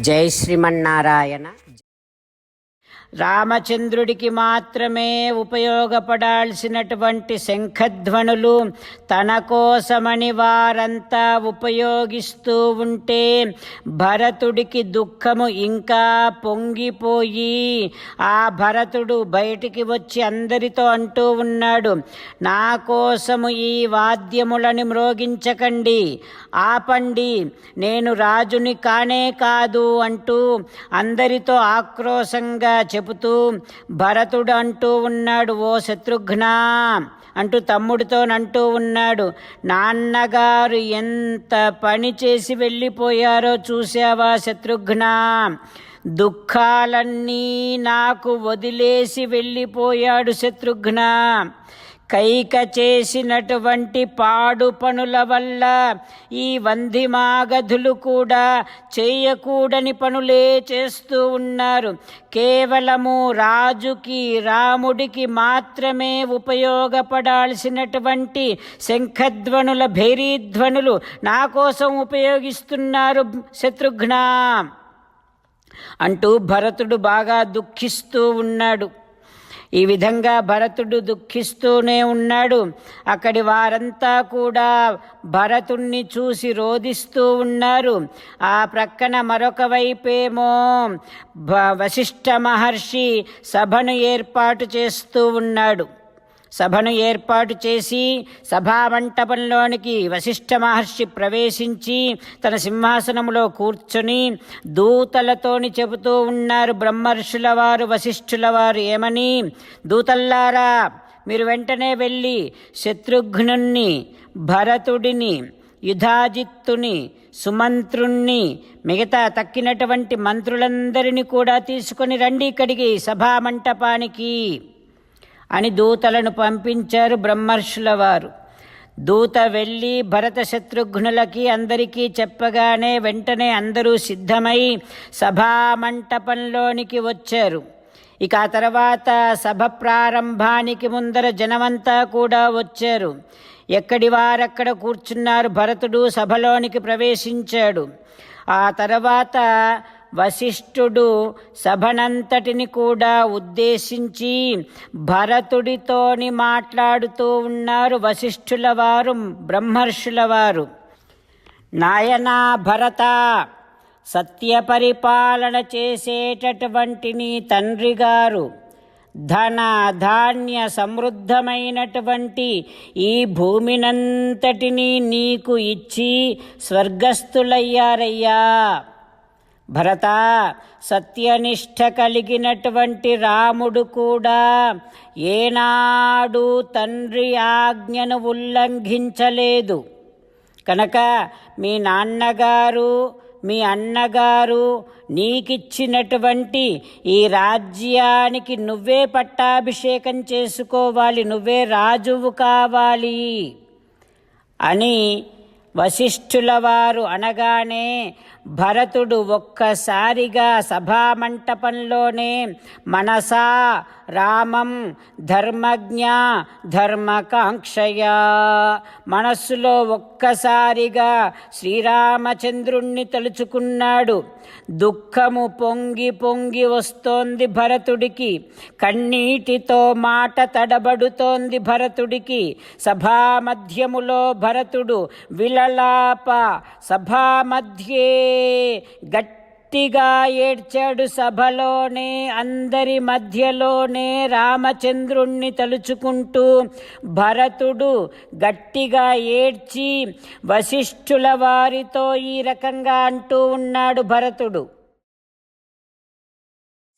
జై శ్రీమన్నారాయణ రామచంద్రుడికి మాత్రమే ఉపయోగపడాల్సినటువంటి శంఖధ్వనులు తన కోసమని వారంతా ఉపయోగిస్తూ ఉంటే భరతుడికి దుఃఖము ఇంకా పొంగిపోయి ఆ భరతుడు బయటికి వచ్చి అందరితో అంటూ ఉన్నాడు నా కోసము ఈ వాద్యములని మ్రోగించకండి ఆపండి నేను రాజుని కానే కాదు అంటూ అందరితో ఆక్రోశంగా చెబుతూ భరతుడు అంటూ ఉన్నాడు ఓ శత్రుఘ్న అంటూ తమ్ముడితోనంటూ ఉన్నాడు. నాన్నగారు ఎంత పని చేసి వెళ్ళిపోయారో చూసావా శత్రుఘ్న? దుఃఖాలన్నీ నాకు వదిలేసి వెళ్ళిపోయాడు శత్రుఘ్న. కైక చేసినటువంటి పాడు పనుల వల్ల ఈ వంధిమాగధులు కూడా చేయకూడని పనులే చేస్తూ ఉన్నారు. కేవలము రాజుకి రాముడికి మాత్రమే ఉపయోగపడాల్సినటువంటి శంఖధ్వనుల భైరీధ్వనులు నా కోసం ఉపయోగిస్తున్నారు శత్రుఘ్న అంటూ భరతుడు బాగా దుఃఖిస్తూ ఉన్నాడు. ఈ విధంగా భరతుడు దుఃఖిస్తూనే ఉన్నాడు. అక్కడి వారంతా కూడా భరతుణ్ణి చూసి రోదిస్తూ ఉన్నారు. ఆ ప్రక్కన మరొక వైపేమో వశిష్ఠ మహర్షి సభను ఏర్పాటు చేస్తూ ఉన్నాడు. సభను ఏర్పాటు చేసి సభామంటపంలోనికి వశిష్ఠ మహర్షి ప్రవేశించి తన సింహాసనంలో కూర్చొని దూతలతోని చెబుతూ ఉన్నారు బ్రహ్మర్షుల వారు వశిష్ఠుల వారు ఏమని? దూతల్లారా మీరు వెంటనే వెళ్ళి శత్రుఘ్నుణ్ణి భరతుడిని యుధాజిత్తుని సుమంత్రుణ్ణి మిగతా తక్కినటువంటి మంత్రులందరినీ కూడా తీసుకొని రండి ఇక్కడికి సభామంటపానికి అని దూతలను పంపించారు బ్రహ్మర్షుల వారు దూత వెళ్ళి భరత శత్రుఘ్నులకి అందరికీ చెప్పగానే వెంటనే అందరూ సిద్ధమై సభామంటపంలోనికి వచ్చారు. ఇక ఆ తర్వాత సభ ప్రారంభానికి ముందర జనమంతా కూడా వచ్చారు. ఎక్కడి వారక్కడ కూర్చున్నారు భరతుడు సభలోనికి ప్రవేశించాడు. ఆ తర్వాత వశిష్ఠుడు సభనంతటిని కూడా ఉద్దేశించి భరతుడితోని మాట్లాడుతూ ఉన్నారు వశిష్ఠుల వారు బ్రహ్మర్షుల వారు నాయనా భరత సత్యపరిపాలన చేసేటటువంటి నీ తండ్రి గారు ధన ధాన్య సమృద్ధమైనటువంటి ఈ భూమినంతటినీ నీకు ఇచ్చి స్వర్గస్థులయ్యారయ్యా. భరత సత్యనిష్ట కలిగినటువంటి రాముడు కూడా ఏనాడు తండ్రి ఆజ్ఞను ఉల్లంఘించలేదు. కనుక మీ నాన్నగారు మీ అన్నగారు నీకిచ్చినటువంటి ఈ రాజ్యానికి నువ్వే పట్టాభిషేకం చేసుకోవాలి నువ్వే రాజువు కావాలి అని వశిష్ఠుల వారు అనగానే భరతుడు ఒక్కసారిగా సభామంటపంలోనే మనసా రామం ధర్మజ్ఞ ధర్మకాంక్షయా. మనస్సులో ఒక్కసారిగా శ్రీరామచంద్రుణ్ణి తలుచుకున్నాడు. దుఃఖము పొంగి పొంగి వస్తోంది భరతుడికి కన్నీటితో మాట తడబడుతోంది భరతుడికి. సభామధ్యములో భరతుడు విలలాప సభామధ్యే గట్టిగా ఏడ్చాడు సభలోనే అందరి మధ్యలోనే రామచంద్రుణ్ణి తలుచుకుంటూ భరతుడు గట్టిగా ఏడ్చి వశిష్ఠుల వారితో ఈ రకంగా అంటూ ఉన్నాడు భరతుడు.